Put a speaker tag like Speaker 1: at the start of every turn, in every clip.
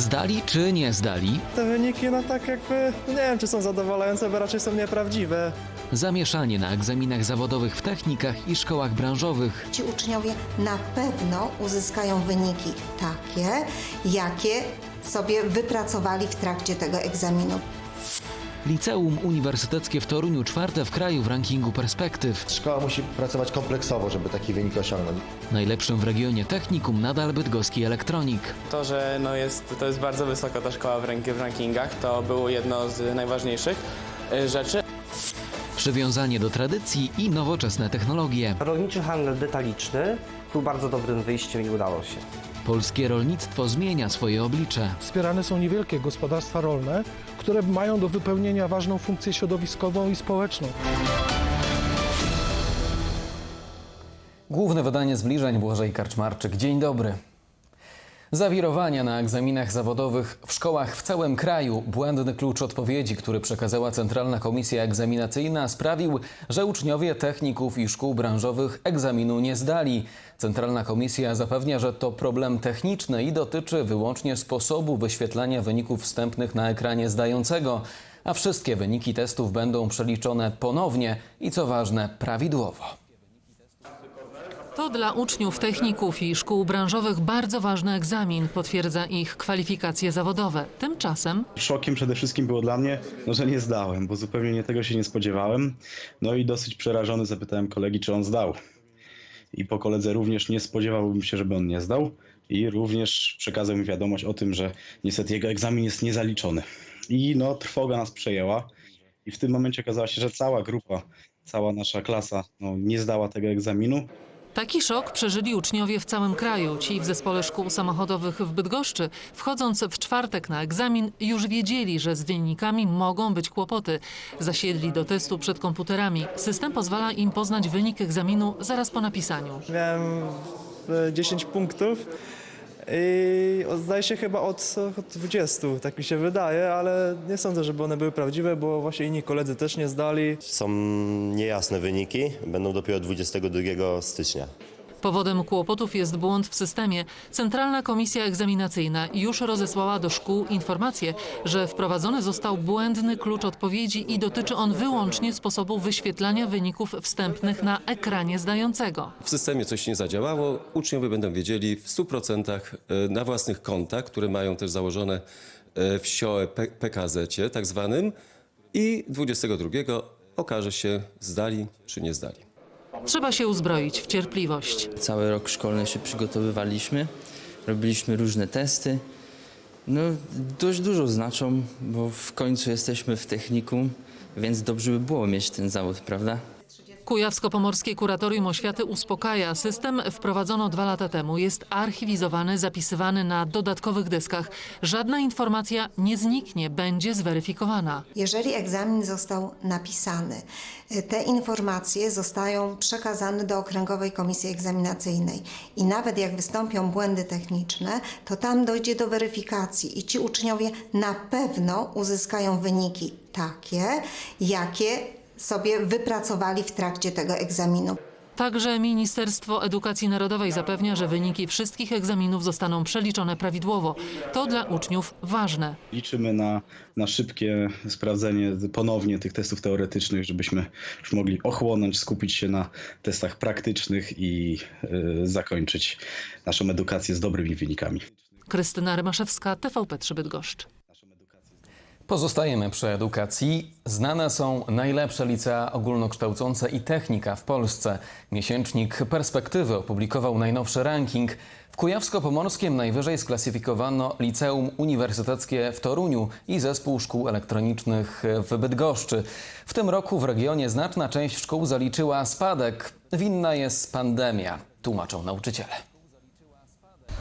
Speaker 1: Zdali czy nie zdali?
Speaker 2: Te wyniki, no tak jakby, no nie wiem, czy są zadowalające, bo raczej są nieprawdziwe.
Speaker 1: Zamieszanie na egzaminach zawodowych w technikach i szkołach branżowych.
Speaker 3: Ci uczniowie na pewno uzyskają wyniki takie, jakie sobie wypracowali w trakcie tego egzaminu.
Speaker 1: Liceum Uniwersyteckie w Toruniu czwarte w kraju w rankingu perspektyw.
Speaker 4: Szkoła musi pracować kompleksowo, żeby taki wynik osiągnąć.
Speaker 1: Najlepszym w regionie technikum nadal bydgoski elektronik.
Speaker 5: To, że no jest, to jest bardzo wysoko ta szkoła w, rank, w rankingach, to było jedno z najważniejszych y, rzeczy.
Speaker 1: Przywiązanie do tradycji i nowoczesne technologie.
Speaker 6: Rolniczy handel detaliczny był bardzo dobrym wyjściem i udało się.
Speaker 1: Polskie rolnictwo zmienia swoje oblicze.
Speaker 7: Wspierane są niewielkie gospodarstwa rolne, które mają do wypełnienia ważną funkcję środowiskową i społeczną.
Speaker 8: Główne wydanie zbliżeń Błażej Karczmarczyk. Dzień dobry. Zawirowania na egzaminach zawodowych w szkołach w całym kraju. Błędny klucz odpowiedzi, który przekazała Centralna Komisja Egzaminacyjna sprawił, że uczniowie techników i szkół branżowych egzaminu nie zdali. Centralna Komisja zapewnia, że to problem techniczny i dotyczy wyłącznie sposobu wyświetlania wyników wstępnych na ekranie zdającego, a wszystkie wyniki testów będą przeliczone ponownie i co ważne prawidłowo.
Speaker 9: To dla uczniów techników i szkół branżowych bardzo ważny egzamin, potwierdza ich kwalifikacje zawodowe. Tymczasem
Speaker 10: Szokiem przede wszystkim było dla mnie, no, że nie zdałem, bo zupełnie nie tego się nie spodziewałem. No i dosyć przerażony zapytałem kolegi, czy on zdał. I po koledze również nie spodziewałbym się, żeby on nie zdał. I również przekazał mi wiadomość o tym, że niestety jego egzamin jest niezaliczony. I no, trwoga nas przejęła. I w tym momencie okazało się, że cała grupa, cała nasza klasa no, nie zdała tego egzaminu.
Speaker 9: Taki szok przeżyli uczniowie w całym kraju. Ci w zespole szkół samochodowych w Bydgoszczy, wchodząc w czwartek na egzamin, już wiedzieli, że z wynikami mogą być kłopoty. Zasiedli do testu przed komputerami. System pozwala im poznać wynik egzaminu zaraz po napisaniu.
Speaker 2: Miałem e, 10 punktów i zdaje się chyba od, od 20, tak mi się wydaje, ale nie sądzę, żeby one były prawdziwe, bo właśnie inni koledzy też nie zdali.
Speaker 11: Są niejasne wyniki, będą dopiero 22 stycznia.
Speaker 9: Powodem kłopotów jest błąd w systemie. Centralna Komisja Egzaminacyjna już rozesłała do szkół informację, że wprowadzony został błędny klucz odpowiedzi i dotyczy on wyłącznie sposobu wyświetlania wyników wstępnych na ekranie zdającego.
Speaker 12: W systemie coś nie zadziałało, uczniowie będą wiedzieli w 100% na własnych kontach, które mają też założone e, w SIOE P- PKZ tak zwanym i 22 okaże się zdali czy nie zdali.
Speaker 9: Trzeba się uzbroić w cierpliwość.
Speaker 13: Cały rok szkolny się przygotowywaliśmy, robiliśmy różne testy. No, dość dużo znaczą, bo w końcu jesteśmy w technikum, więc dobrze by było mieć ten zawód, prawda?
Speaker 9: Kujawsko-Pomorskie Kuratorium Oświaty uspokaja. System wprowadzono dwa lata temu. Jest archiwizowany, zapisywany na dodatkowych deskach. Żadna informacja nie zniknie, będzie zweryfikowana.
Speaker 3: Jeżeli egzamin został napisany, y, te informacje zostają przekazane do Okręgowej Komisji Egzaminacyjnej i nawet jak wystąpią błędy techniczne, to tam dojdzie do weryfikacji i ci uczniowie na pewno uzyskają wyniki takie, jakie sobie wypracowali w trakcie tego egzaminu.
Speaker 9: Także Ministerstwo Edukacji Narodowej zapewnia, że wyniki wszystkich egzaminów zostaną przeliczone prawidłowo. To dla uczniów ważne.
Speaker 10: Liczymy na, na szybkie sprawdzenie ponownie tych testów teoretycznych, żebyśmy już mogli ochłonąć, skupić się na testach praktycznych i y, zakończyć naszą edukację z dobrymi wynikami.
Speaker 9: Krystyna Rymaszewska, TVP3 Bydgoszcz.
Speaker 8: Pozostajemy przy edukacji. Znane są najlepsze licea ogólnokształcące i technika w Polsce. Miesięcznik Perspektywy opublikował najnowszy ranking. W Kujawsko-Pomorskiem najwyżej sklasyfikowano Liceum Uniwersyteckie w Toruniu i Zespół Szkół Elektronicznych w Bydgoszczy. W tym roku w regionie znaczna część szkół zaliczyła spadek. Winna jest pandemia, tłumaczą nauczyciele.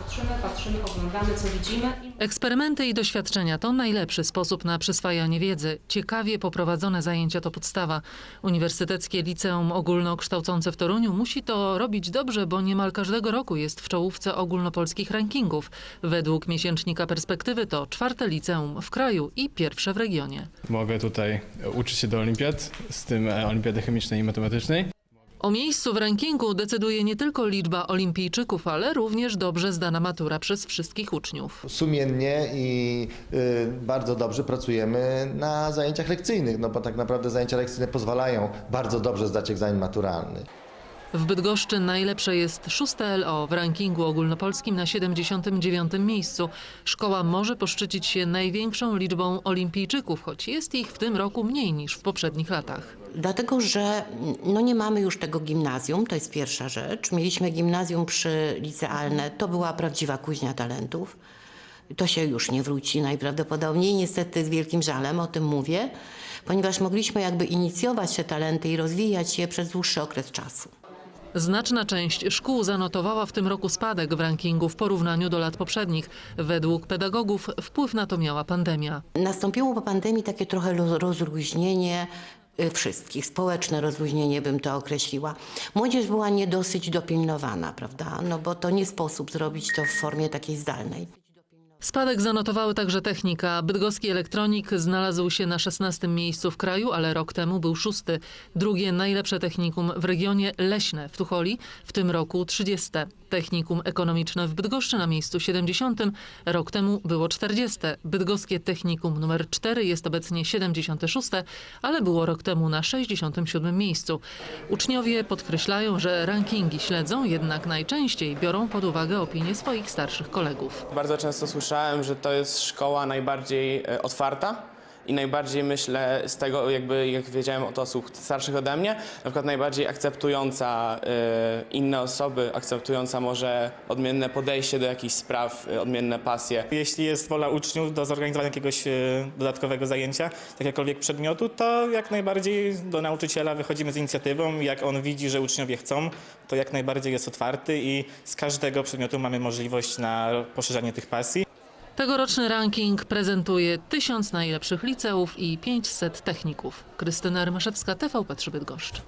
Speaker 14: Patrzymy, patrzymy, oglądamy, co widzimy.
Speaker 9: Eksperymenty i doświadczenia to najlepszy sposób na przyswajanie wiedzy. Ciekawie poprowadzone zajęcia to podstawa. Uniwersyteckie Liceum Ogólnokształcące w Toruniu musi to robić dobrze, bo niemal każdego roku jest w czołówce ogólnopolskich rankingów. Według miesięcznika Perspektywy to czwarte liceum w kraju i pierwsze w regionie.
Speaker 15: Mogę tutaj uczyć się do olimpiad, z tym e, olimpiady chemicznej i matematycznej.
Speaker 9: O miejscu w rankingu decyduje nie tylko liczba olimpijczyków, ale również dobrze zdana matura przez wszystkich uczniów.
Speaker 4: Sumiennie i y, bardzo dobrze pracujemy na zajęciach lekcyjnych, no bo tak naprawdę zajęcia lekcyjne pozwalają bardzo dobrze zdać egzamin maturalny.
Speaker 9: W Bydgoszczy najlepsze jest szóste LO w rankingu ogólnopolskim na 79. miejscu. Szkoła może poszczycić się największą liczbą olimpijczyków, choć jest ich w tym roku mniej niż w poprzednich latach.
Speaker 15: Dlatego, że no nie mamy już tego gimnazjum, to jest pierwsza rzecz. Mieliśmy gimnazjum przy licealne, to była prawdziwa kuźnia talentów. To się już nie wróci najprawdopodobniej, niestety z wielkim żalem o tym mówię, ponieważ mogliśmy jakby inicjować te talenty i rozwijać je przez dłuższy okres czasu.
Speaker 9: Znaczna część szkół zanotowała w tym roku spadek w rankingu w porównaniu do lat poprzednich. Według pedagogów wpływ na to miała pandemia.
Speaker 15: Nastąpiło po pandemii takie trochę rozluźnienie y, wszystkich, społeczne rozluźnienie bym to określiła. Młodzież była nie dosyć dopilnowana, prawda? No bo to nie sposób zrobić to w formie takiej zdalnej.
Speaker 9: Spadek zanotowały także technika. Bydgoski elektronik znalazł się na 16 miejscu w kraju, ale rok temu był szósty. Drugie najlepsze technikum w regionie Leśne w Tucholi, w tym roku 30. Technikum ekonomiczne w Bydgoszczy na miejscu 70. Rok temu było 40. Bydgoskie technikum numer 4 jest obecnie 76, ale było rok temu na 67 miejscu. Uczniowie podkreślają, że rankingi śledzą, jednak najczęściej biorą pod uwagę opinie swoich starszych kolegów.
Speaker 5: Bardzo często słyszałem, że to jest szkoła najbardziej e, otwarta i najbardziej myślę z tego, jakby jak wiedziałem od osób starszych ode mnie, na przykład najbardziej akceptująca e, inne osoby, akceptująca może odmienne podejście do jakichś spraw, e, odmienne pasje.
Speaker 16: Jeśli jest wola uczniów do zorganizowania jakiegoś e, dodatkowego zajęcia, jakiegokolwiek przedmiotu, to jak najbardziej do nauczyciela wychodzimy z inicjatywą. Jak on widzi, że uczniowie chcą, to jak najbardziej jest otwarty i z każdego przedmiotu mamy możliwość na poszerzanie tych pasji.
Speaker 9: Tegoroczny ranking prezentuje 1000 najlepszych liceów i 500 techników. Krystyna Rymaszewska, TVP3 Bydgoszcz.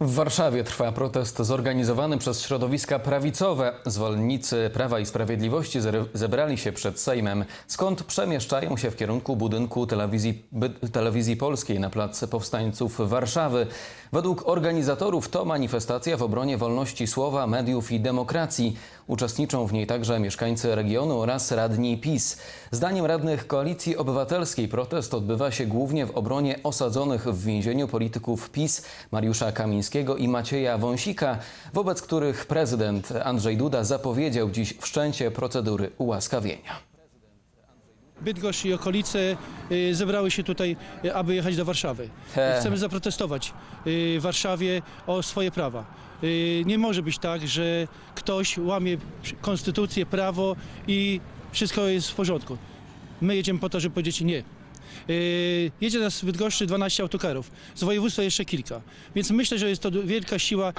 Speaker 8: W Warszawie trwa protest zorganizowany przez środowiska prawicowe. Zwolennicy Prawa i Sprawiedliwości zebrali się przed Sejmem, skąd przemieszczają się w kierunku budynku telewizji, telewizji Polskiej na Plac Powstańców Warszawy. Według organizatorów to manifestacja w obronie wolności słowa, mediów i demokracji. Uczestniczą w niej także mieszkańcy regionu oraz radni PiS. Zdaniem radnych Koalicji Obywatelskiej protest odbywa się głównie w obronie osadzonych w więzieniu polityków PiS Mariusza Kamińskiego i Macieja Wąsika, wobec których prezydent Andrzej Duda zapowiedział dziś wszczęcie procedury ułaskawienia.
Speaker 7: Bydgoszcz i okolice y, zebrały się tutaj, y, aby jechać do Warszawy. Chcemy zaprotestować y, w Warszawie o swoje prawa. Y, Nie może być tak, że ktoś łamie konstytucję, prawo i wszystko jest w porządku. My jedziemy po to, żeby powiedzieć nie. Y, Jedzie nas w Bydgoszczy 12 autokarów, z województwa jeszcze kilka. Więc myślę, że jest to wielka siła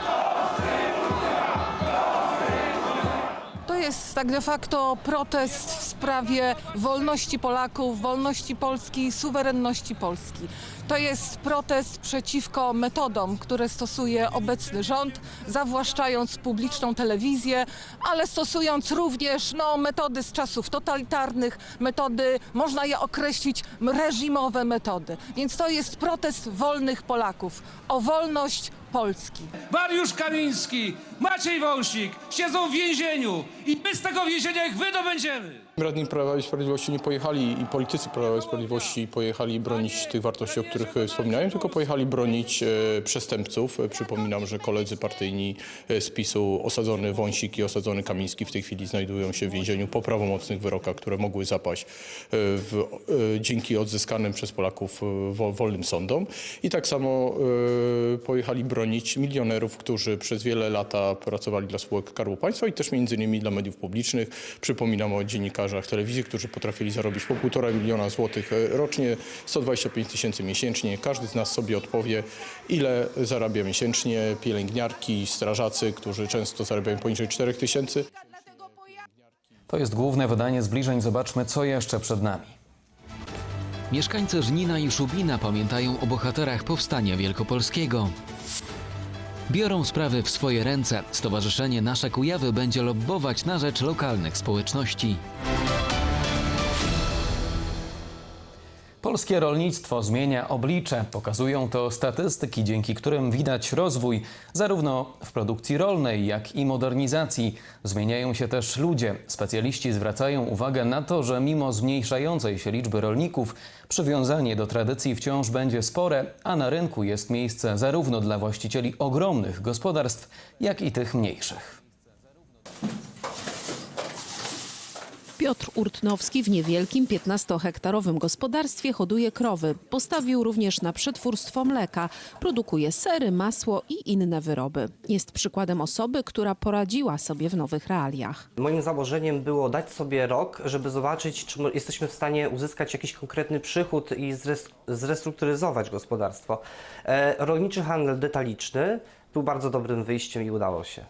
Speaker 17: To jest tak de facto protest w sprawie wolności Polaków, wolności Polski, suwerenności Polski. To jest protest przeciwko metodom, które stosuje obecny rząd, zawłaszczając publiczną telewizję, ale stosując również no, metody z czasów totalitarnych, metody, można je określić, reżimowe metody. Więc to jest protest wolnych Polaków o wolność Polski.
Speaker 18: Mariusz Kamiński, Maciej Wąsik siedzą w więzieniu i my z tego więzienia ich wydobędziemy.
Speaker 19: Radni Prawa i Sprawiedliwości nie pojechali i politycy Prawa i Sprawiedliwości pojechali bronić tych wartości, o których e, wspominałem, tylko pojechali bronić e, przestępców. E, Przypominam, że koledzy partyjni z PiSu, osadzony Wąsik i osadzony Kamiński w tej chwili znajdują się w więzieniu po prawomocnych wyrokach, które mogły zapaść w, dzięki odzyskanym przez Polaków wo- wolnym sądom. I tak samo pojechali bronić milionerów, którzy przez wiele lata pracowali dla spółek Skarbu Państwa i też między innymi dla mediów publicznych. Przypominam o dziennikarzach telewizji, którzy potrafili zarobić po półtora miliona złotych e, rocznie, 125 tysięcy miesięcznie. Każdy z nas sobie odpowie, ile zarabia miesięcznie pielęgniarki, strażacy, którzy często zarabiają poniżej 4 tysięcy.
Speaker 8: To jest główne wydanie zbliżeń. Zobaczmy, co jeszcze przed nami.
Speaker 1: Mieszkańcy Żnina i Szubina pamiętają o bohaterach Powstania Wielkopolskiego. Biorą sprawy w swoje ręce. Stowarzyszenie Nasze Kujawy będzie lobbować na rzecz lokalnych społeczności.
Speaker 8: Polskie rolnictwo zmienia oblicze. Pokazują to statystyki, dzięki którym widać rozwój zarówno w produkcji rolnej, jak i modernizacji. Zmieniają się też ludzie. Specjaliści zwracają uwagę na to, że mimo zmniejszającej się liczby rolników, przywiązanie do tradycji wciąż będzie spore, a na rynku jest miejsce zarówno dla właścicieli ogromnych gospodarstw, jak i tych mniejszych.
Speaker 20: Piotr Urtnowski w niewielkim 15-hektarowym gospodarstwie hoduje krowy. Postawił również na przetwórstwo mleka. Produkuje sery, masło i inne wyroby. Jest przykładem osoby, która poradziła sobie w nowych realiach.
Speaker 6: Moim założeniem było dać sobie rok, żeby zobaczyć, czy jesteśmy w stanie uzyskać jakiś konkretny przychód i zres- zrestrukturyzować gospodarstwo. E, rolniczy handel detaliczny był bardzo dobrym wyjściem i udało się.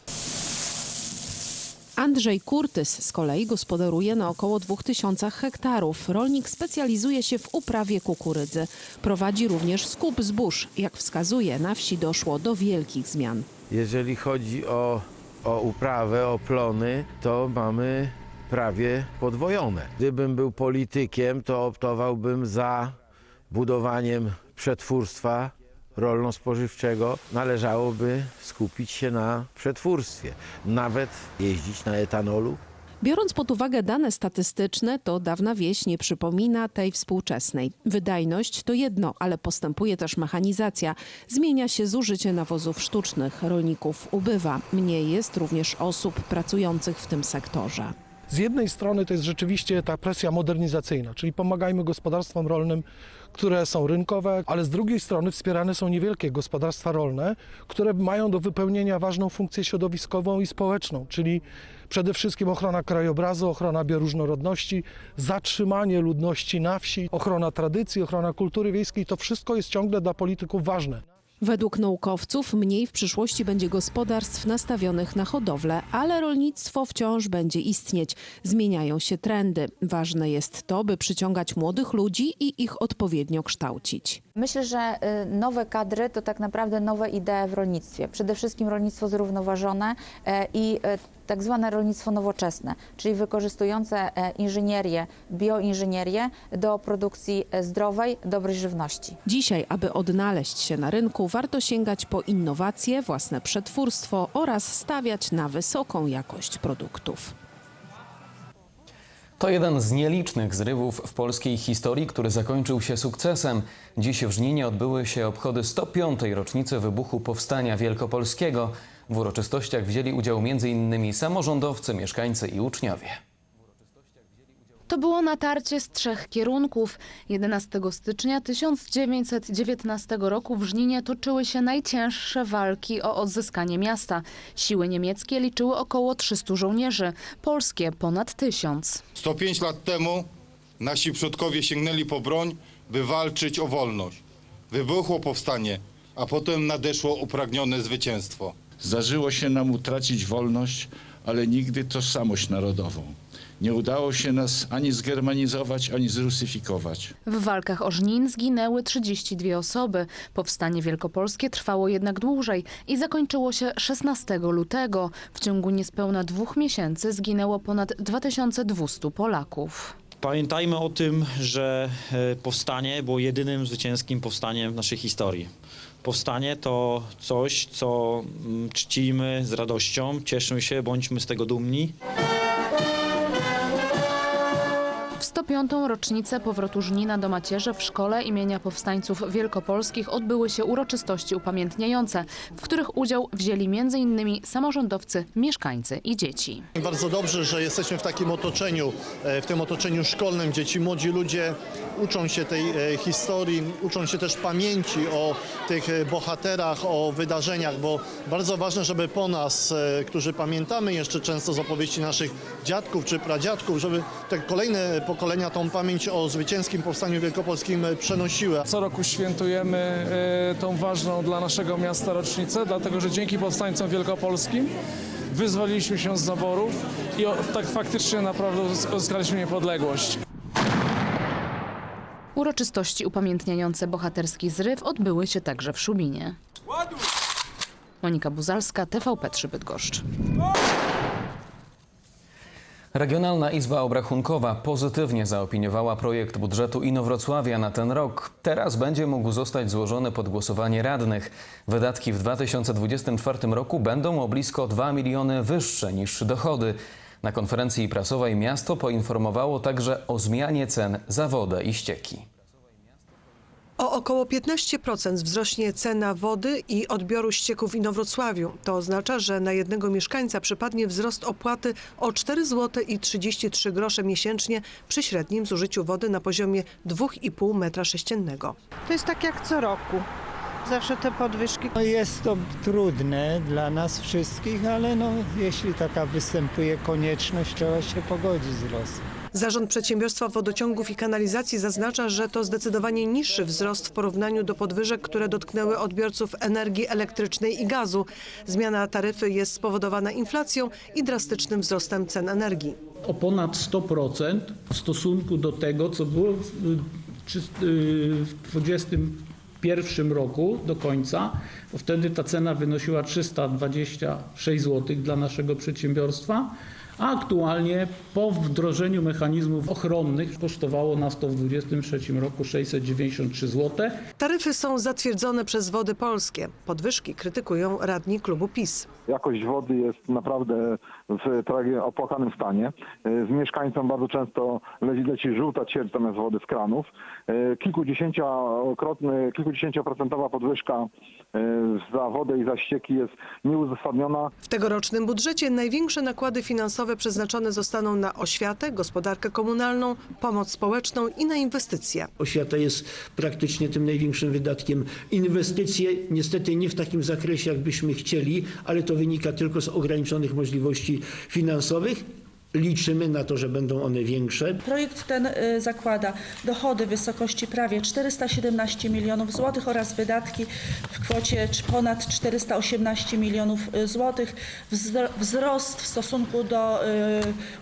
Speaker 20: Andrzej Kurtys z kolei gospodaruje na około 2000 hektarów. Rolnik specjalizuje się w uprawie kukurydzy. Prowadzi również skup zbóż. Jak wskazuje, na wsi doszło do wielkich zmian.
Speaker 21: Jeżeli chodzi o, o uprawę, o plony, to mamy prawie podwojone. Gdybym był politykiem, to optowałbym za budowaniem przetwórstwa rolno-spożywczego. Należałoby skupić się na przetwórstwie, nawet jeździć na etanolu.
Speaker 20: Biorąc pod uwagę dane statystyczne, to dawna wieś nie przypomina tej współczesnej. Wydajność to jedno, ale postępuje też mechanizacja. Zmienia się zużycie nawozów sztucznych. Rolników ubywa. Mniej jest również osób pracujących w tym sektorze.
Speaker 22: Z jednej strony to jest rzeczywiście ta presja modernizacyjna, czyli pomagajmy gospodarstwom rolnym, które są rynkowe, ale z drugiej strony wspierane są niewielkie gospodarstwa rolne, które mają do wypełnienia ważną funkcję środowiskową i społeczną, czyli przede wszystkim ochrona krajobrazu, ochrona bioróżnorodności, zatrzymanie ludności na wsi, ochrona tradycji, ochrona kultury wiejskiej. To wszystko jest ciągle dla polityków ważne.
Speaker 20: Według naukowców mniej w przyszłości będzie gospodarstw nastawionych na hodowlę, ale rolnictwo wciąż będzie istnieć. Zmieniają się trendy. Ważne jest to, by przyciągać młodych ludzi i ich odpowiednio kształcić.
Speaker 23: Myślę, że y, nowe kadry to tak naprawdę nowe idee w rolnictwie. Przede wszystkim rolnictwo zrównoważone e, i e, tak zwane rolnictwo nowoczesne, czyli wykorzystujące e, inżynierię, bioinżynierię do produkcji e, zdrowej, dobrej żywności.
Speaker 20: Dzisiaj, aby odnaleźć się na rynku, warto sięgać po innowacje, własne przetwórstwo oraz stawiać na wysoką jakość produktów.
Speaker 8: To jeden z nielicznych zrywów w polskiej historii, który zakończył się sukcesem. Dziś w Żninie odbyły się obchody 105. rocznicy wybuchu Powstania Wielkopolskiego. W uroczystościach wzięli udział m.in. samorządowcy, mieszkańcy i uczniowie.
Speaker 24: To było natarcie z trzech kierunków. 11 stycznia 1919 roku w Żninie toczyły się najcięższe walki o odzyskanie miasta. Siły niemieckie liczyły około 300 żołnierzy, polskie ponad 1000.
Speaker 25: 105 lat temu nasi przodkowie sięgnęli po broń, by walczyć o wolność. Wybuchło powstanie, a potem nadeszło upragnione zwycięstwo.
Speaker 26: Zdarzyło się nam utracić wolność, ale nigdy tożsamość narodową. Nie udało się nas ani zgermanizować, ani zrusyfikować.
Speaker 24: W walkach o Żnin zginęły 32 osoby. Powstanie wielkopolskie trwało jednak dłużej i zakończyło się 16 lutego. W ciągu niespełna dwóch miesięcy zginęło ponad 2200 Polaków.
Speaker 27: Pamiętajmy o tym, że e, powstanie było jedynym zwycięskim powstaniem w naszej historii. Powstanie to coś, co mm, czcimy z radością, cieszymy się, bądźmy z tego dumni.
Speaker 24: W 105. rocznicę powrotu Żnina do macierzy w szkole imienia powstańców wielkopolskich odbyły się uroczystości upamiętniające, w których udział wzięli m.in. samorządowcy, mieszkańcy i dzieci.
Speaker 28: Bardzo dobrze, że jesteśmy w takim otoczeniu, e, w tym otoczeniu szkolnym, gdzie ci młodzi ludzie uczą się tej e, historii, uczą się też pamięci o tych e, bohaterach, o wydarzeniach, bo bardzo ważne, żeby po nas, którzy pamiętamy jeszcze często z opowieści naszych dziadków czy pradziadków, żeby te kolejne pokolenia tą pamięć o zwycięskim powstaniu wielkopolskim przenosiły.
Speaker 29: Co roku świętujemy e, tą ważną dla naszego miasta rocznicę, dlatego że dzięki powstańcom wielkopolskim wyzwoliliśmy się z zaborów i tak faktycznie naprawdę uzysk- uzyskaliśmy niepodległość.
Speaker 24: Uroczystości upamiętniające bohaterski zryw odbyły się także w Szubinie. Monika Buzalska, TVP3 Bydgoszcz.
Speaker 8: Regionalna Izba Obrachunkowa pozytywnie zaopiniowała projekt budżetu Inowrocławia na ten rok. Teraz będzie mógł zostać złożony pod głosowanie radnych. Wydatki w 2024 roku będą o blisko 2 miliony wyższe niż dochody. Na konferencji prasowej miasto poinformowało także o zmianie cen za wodę i ścieki.
Speaker 30: O około 15% wzrośnie cena wody i odbioru ścieków w Inowrocławiu. To oznacza, że na jednego mieszkańca przypadnie wzrost opłaty o 4 zł i 33 grosze miesięcznie przy średnim zużyciu wody na poziomie 2,5 metra sześciennego.
Speaker 31: To jest tak jak co roku. Zawsze te podwyżki.
Speaker 32: No jest to trudne dla nas wszystkich, ale no, jeśli taka występuje konieczność, trzeba się pogodzić z losem.
Speaker 30: Zarząd Przedsiębiorstwa Wodociągów i Kanalizacji zaznacza, że to zdecydowanie niższy wzrost w porównaniu do podwyżek, które dotknęły odbiorców energii elektrycznej i gazu. Zmiana taryfy jest spowodowana inflacją i drastycznym wzrostem cen energii.
Speaker 33: o ponad 100% w stosunku do tego, co było w, trzy- w 2021 roku do końca, wtedy ta cena wynosiła 326 zł dla naszego przedsiębiorstwa, aktualnie po wdrożeniu mechanizmów ochronnych kosztowało nas to w 2023 roku 693 zł.
Speaker 30: Taryfy są zatwierdzone przez Wody Polskie. Podwyżki krytykują radni klubu PiS.
Speaker 34: Jakość wody jest naprawdę w tragi- opłakanym stanie. Y, Z mieszkańcom bardzo często leci, leci żółta ćwierć zamiast wody z kranów. Y, Kilkudziesięciokrotny, kilkudziesięcioprocentowa podwyżka y, za wodę i za ścieki jest nieuzasadniona.
Speaker 30: W tegorocznym budżecie największe nakłady finansowe przeznaczone zostaną na oświatę, gospodarkę komunalną, pomoc społeczną i na inwestycje.
Speaker 35: Oświata jest praktycznie tym największym wydatkiem. Inwestycje niestety nie w takim zakresie, jakbyśmy chcieli, ale to wynika tylko z ograniczonych możliwości finansowych. Liczymy na to, że będą one większe.
Speaker 36: Projekt ten y, zakłada dochody w wysokości prawie 417 milionów złotych oraz wydatki w kwocie ponad 418 milionów y, złotych. Wzro- Wzrost w stosunku do y,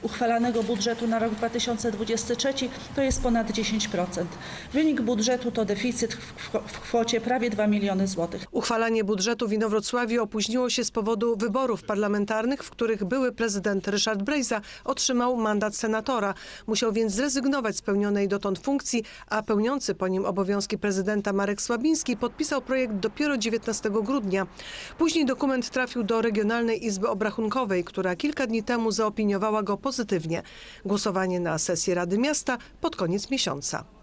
Speaker 36: uchwalanego budżetu na rok 2023 to jest ponad 10%. Wynik budżetu to deficyt w kwocie prawie 2 miliony złotych.
Speaker 30: Uchwalanie budżetu w Inowrocławiu opóźniło się z powodu wyborów parlamentarnych, w których były prezydent Ryszard Brejza otrzymał mandat senatora. Musiał więc zrezygnować z pełnionej dotąd funkcji, a pełniący po nim obowiązki prezydenta Marek Słabiński podpisał projekt dopiero 19 grudnia. Później dokument trafił do Regionalnej Izby Obrachunkowej, która kilka dni temu zaopiniowała go pozytywnie. Głosowanie na sesji Rady Miasta pod koniec miesiąca.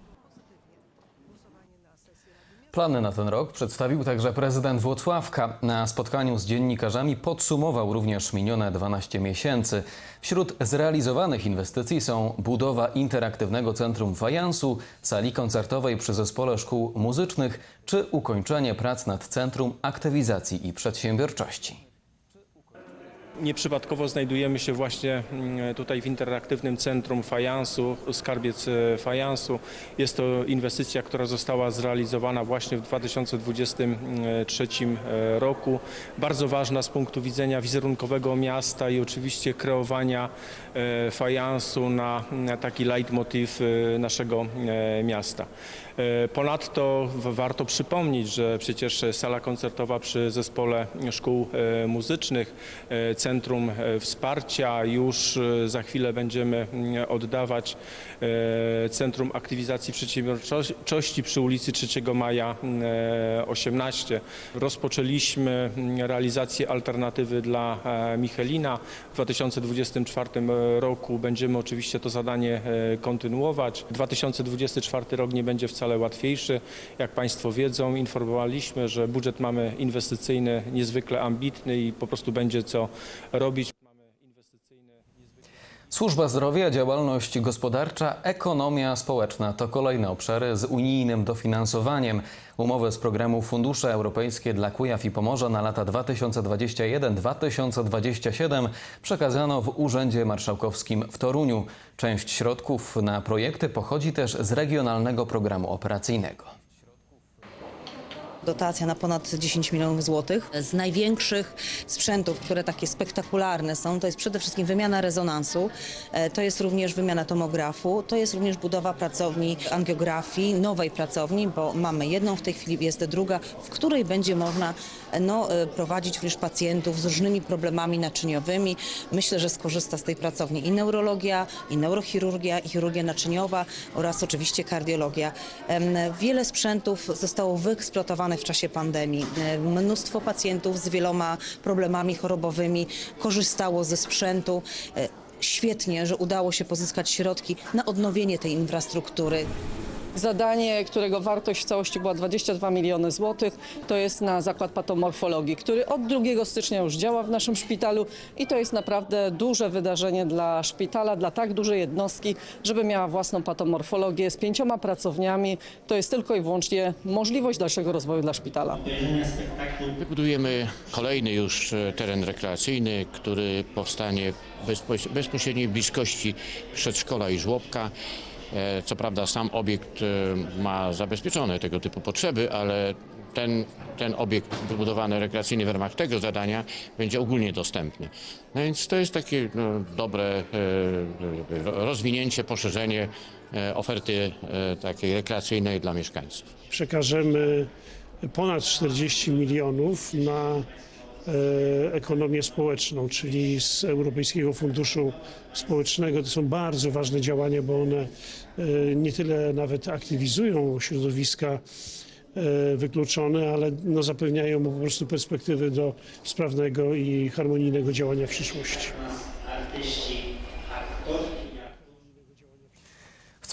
Speaker 8: Plany na ten rok przedstawił także prezydent Włocławka. Na spotkaniu z dziennikarzami podsumował również minione 12 miesięcy. Wśród zrealizowanych inwestycji są budowa interaktywnego centrum fajansu, sali koncertowej przy Zespole Szkół Muzycznych czy ukończenie prac nad Centrum Aktywizacji i Przedsiębiorczości.
Speaker 37: Nieprzypadkowo znajdujemy się właśnie mm, tutaj w interaktywnym centrum fajansu, skarbiec e, fajansu. Jest to inwestycja, która została zrealizowana właśnie w 2023 e, roku. Bardzo ważna z punktu widzenia wizerunkowego miasta i oczywiście kreowania e, fajansu na, taki leitmotiv naszego miasta. E, Ponadto warto przypomnieć, że przecież sala koncertowa przy Zespole Szkół e, Muzycznych, e, Centrum Wsparcia, już za chwilę będziemy mm, oddawać Centrum Aktywizacji Przedsiębiorczości przy ulicy 3 Maja e, 18. Rozpoczęliśmy mm, realizację alternatywy dla Michelina. W 2024 roku będziemy oczywiście to zadanie kontynuować. 2024 rok nie będzie wcale łatwiejszy. Jak Państwo wiedzą, informowaliśmy, że budżet mamy inwestycyjny niezwykle ambitny i po prostu będzie co robić.
Speaker 8: Służba zdrowia, działalność gospodarcza, ekonomia społeczna to kolejne obszary z unijnym dofinansowaniem. Umowy z programu Fundusze Europejskie dla Kujaw i Pomorza na lata 2021-2027 przekazano w Urzędzie Marszałkowskim w Toruniu. Część środków na projekty pochodzi też z Regionalnego Programu Operacyjnego.
Speaker 38: Dotacja na ponad 10 milionów złotych. Z największych sprzętów, które takie spektakularne są, to jest przede wszystkim wymiana rezonansu, e, to jest również wymiana tomografu, to jest również budowa pracowni angiografii, nowej pracowni, bo mamy jedną w tej chwili, jest druga, w której będzie można e, no, e, prowadzić również pacjentów z różnymi problemami naczyniowymi. Myślę, że skorzysta z tej pracowni i neurologia, i neurochirurgia, i chirurgia naczyniowa oraz oczywiście kardiologia. Wiele sprzętów zostało w czasie pandemii. E, Mnóstwo pacjentów z wieloma problemami chorobowymi korzystało ze sprzętu. E, Świetnie, że udało się pozyskać środki na odnowienie tej infrastruktury.
Speaker 39: Zadanie, którego wartość w całości była 22 miliony złotych, to jest na zakład patomorfologii, który od 2 stycznia już działa w naszym szpitalu i to jest naprawdę duże wydarzenie dla szpitala, dla tak dużej jednostki, żeby miała własną patomorfologię z pięcioma pracowniami. To jest tylko i wyłącznie możliwość dalszego rozwoju dla szpitala.
Speaker 40: Wybudujemy kolejny już e, teren rekreacyjny, który powstanie bezpośredniej bliskości przedszkola i żłobka. E, Co prawda sam obiekt e, ma zabezpieczone tego typu potrzeby, ale ten, ten obiekt wybudowany rekreacyjny w ramach tego zadania będzie ogólnie dostępny. No więc to jest takie no, dobre e, rozwinięcie, poszerzenie oferty takiej rekreacyjnej dla mieszkańców.
Speaker 41: przekażemy ponad 40 milionów na ekonomię społeczną, czyli z Europejskiego Funduszu Społecznego. To są bardzo ważne działania, bo one e, nie tyle nawet aktywizują środowiska e, wykluczone, ale no, zapewniają mu po prostu perspektywy do sprawnego i harmonijnego działania w przyszłości.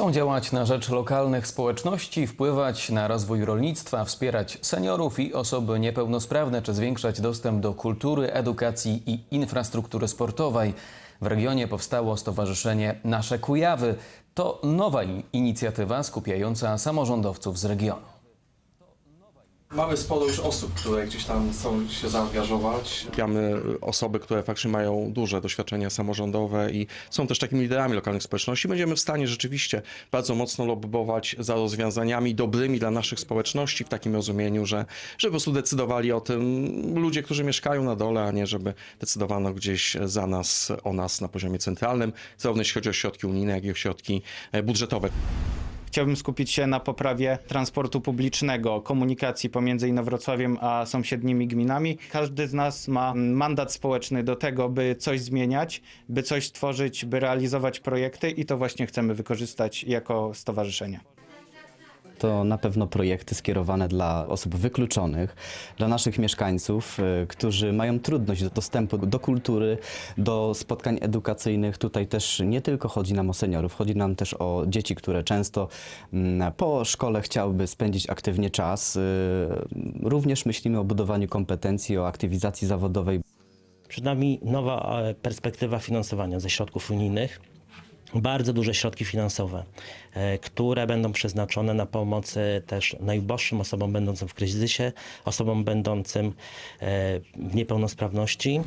Speaker 8: Chcą działać na rzecz lokalnych społeczności, wpływać na rozwój rolnictwa, wspierać seniorów i osoby niepełnosprawne, czy zwiększać dostęp do kultury, edukacji i infrastruktury sportowej. W regionie powstało Stowarzyszenie Nasze Kujawy. To nowa inicjatywa skupiająca samorządowców z regionu.
Speaker 42: Mamy sporo już osób, które gdzieś tam chcą się zaangażować. Skupiamy osoby, które faktycznie mają duże doświadczenia samorządowe i są też takimi liderami lokalnych społeczności. Będziemy w stanie rzeczywiście bardzo mocno lobbować za rozwiązaniami dobrymi dla naszych społeczności w takim rozumieniu, że, żeby po prostu decydowali o tym ludzie, którzy mieszkają na dole, a nie żeby decydowano gdzieś za nas, o nas na poziomie centralnym, zarówno jeśli chodzi o środki unijne, jak i o środki e, budżetowe.
Speaker 43: Chciałbym skupić się na poprawie transportu publicznego, komunikacji pomiędzy Inowrocławiem a sąsiednimi gminami. Każdy z nas ma mandat społeczny do tego, by coś zmieniać, by coś tworzyć, by realizować projekty i to właśnie chcemy wykorzystać jako stowarzyszenie.
Speaker 44: To na pewno projekty skierowane dla osób wykluczonych, dla naszych mieszkańców, y, którzy mają trudność do dostępu do kultury, do spotkań edukacyjnych. Tutaj też nie tylko chodzi nam o seniorów, chodzi nam też o dzieci, które często mm, po szkole chciałyby spędzić aktywnie czas. Y, Również myślimy o budowaniu kompetencji, o aktywizacji zawodowej.
Speaker 45: Przed nami nowa e, perspektywa finansowania ze środków unijnych. Bardzo duże środki finansowe, e, które będą przeznaczone na pomoc też najuboższym osobom będącym w kryzysie, osobom będącym e, w niepełnosprawności.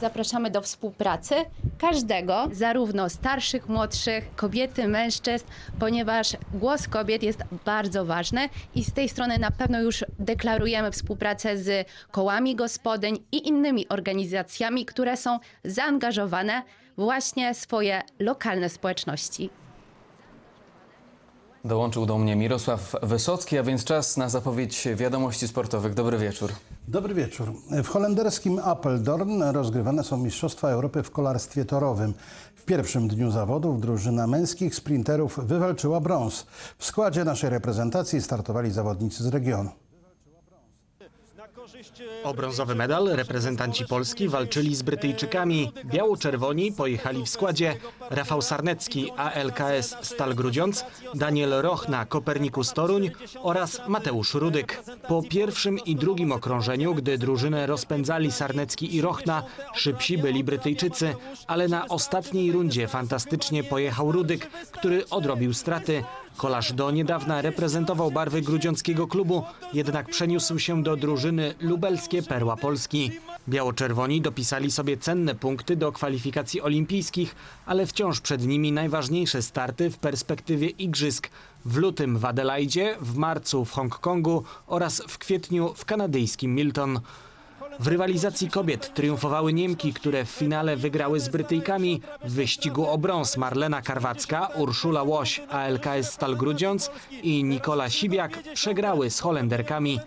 Speaker 46: Zapraszamy do współpracy każdego, zarówno starszych, młodszych, kobiety, mężczyzn, ponieważ głos kobiet jest bardzo ważny i z tej strony na pewno już deklarujemy współpracę z kołami gospodyń i innymi organizacjami, które są zaangażowane właśnie swoje lokalne społeczności.
Speaker 8: Dołączył do mnie Mirosław Wysocki, a więc czas na zapowiedź wiadomości sportowych. Dobry wieczór.
Speaker 47: Dobry wieczór. W holenderskim Apeldoorn rozgrywane są Mistrzostwa Europy w kolarstwie torowym. W pierwszym dniu zawodów drużyna męskich sprinterów wywalczyła brąz. W składzie naszej reprezentacji startowali zawodnicy z regionu.
Speaker 48: O brązowy medal reprezentanci Polski walczyli z Brytyjczykami. Biało-czerwoni pojechali w składzie Rafał Sarnecki, ALKS Stal Grudziądz, Daniel Rochna, Kopernikus Toruń oraz Mateusz Rudyk. Po pierwszym i drugim okrążeniu, gdy drużynę rozpędzali Sarnecki i Rochna, szybsi byli Brytyjczycy, ale na ostatniej rundzie fantastycznie pojechał Rudyk, który odrobił straty. Kolarz do niedawna reprezentował barwy grudziąckiego klubu, jednak przeniósł się do drużyny lubelskie Perła Polski. Biało-czerwoni dopisali sobie cenne punkty do kwalifikacji olimpijskich, ale wciąż przed nimi najważniejsze starty w perspektywie igrzysk. W lutym w Adelaidzie, w marcu w Hongkongu oraz w kwietniu w kanadyjskim Milton. W rywalizacji kobiet triumfowały Niemki, które w finale wygrały z Brytyjkami. W wyścigu o brąz Marlena Karwacka, Urszula Łoś, ALKS Stal Grudziądz i Nikola Sibiak przegrały z Holenderkami.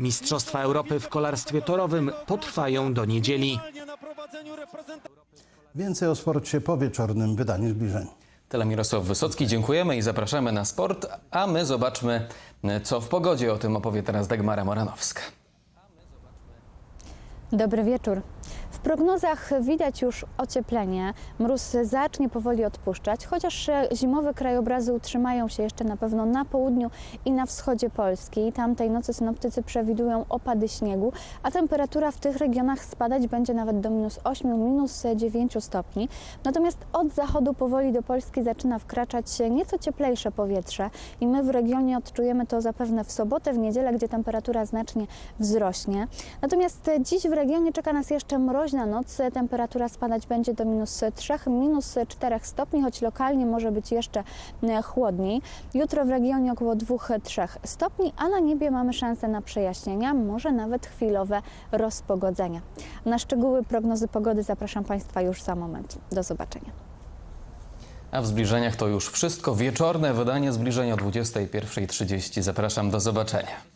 Speaker 48: Mistrzostwa Europy w kolarstwie torowym potrwają do niedzieli.
Speaker 47: Więcej o sporcie po wieczornym wydaniu zbliżeń.
Speaker 8: Tyle Mirosław Wysocki, dziękujemy i zapraszamy na sport, a my zobaczmy, co w pogodzie. O tym opowie teraz Dagmara Moranowska.
Speaker 49: Dobry wieczór. Prognozach widać już ocieplenie. Mróz zacznie powoli odpuszczać, chociaż zimowe krajobrazy utrzymają się jeszcze na pewno na południu i na wschodzie Polski. Tamtej nocy synoptycy przewidują opady śniegu, a temperatura w tych regionach spadać będzie nawet do minus 8, minus 9 stopni. Natomiast od zachodu powoli do Polski zaczyna wkraczać nieco cieplejsze powietrze i my w regionie odczujemy to zapewne w sobotę, w niedzielę, gdzie temperatura znacznie wzrośnie. Natomiast dziś w regionie czeka nas jeszcze mroźna noc. Temperatura spadać będzie do minus 3, minus 4 stopni, choć lokalnie może być jeszcze chłodniej. Jutro w regionie około 2-3 stopni, a na niebie mamy szansę na przejaśnienia, może nawet chwilowe rozpogodzenia. Na szczegóły prognozy pogody zapraszam Państwa już za moment. Do zobaczenia.
Speaker 8: A w zbliżeniach to już wszystko. Wieczorne wydanie zbliżenia o 21.30. Zapraszam do zobaczenia.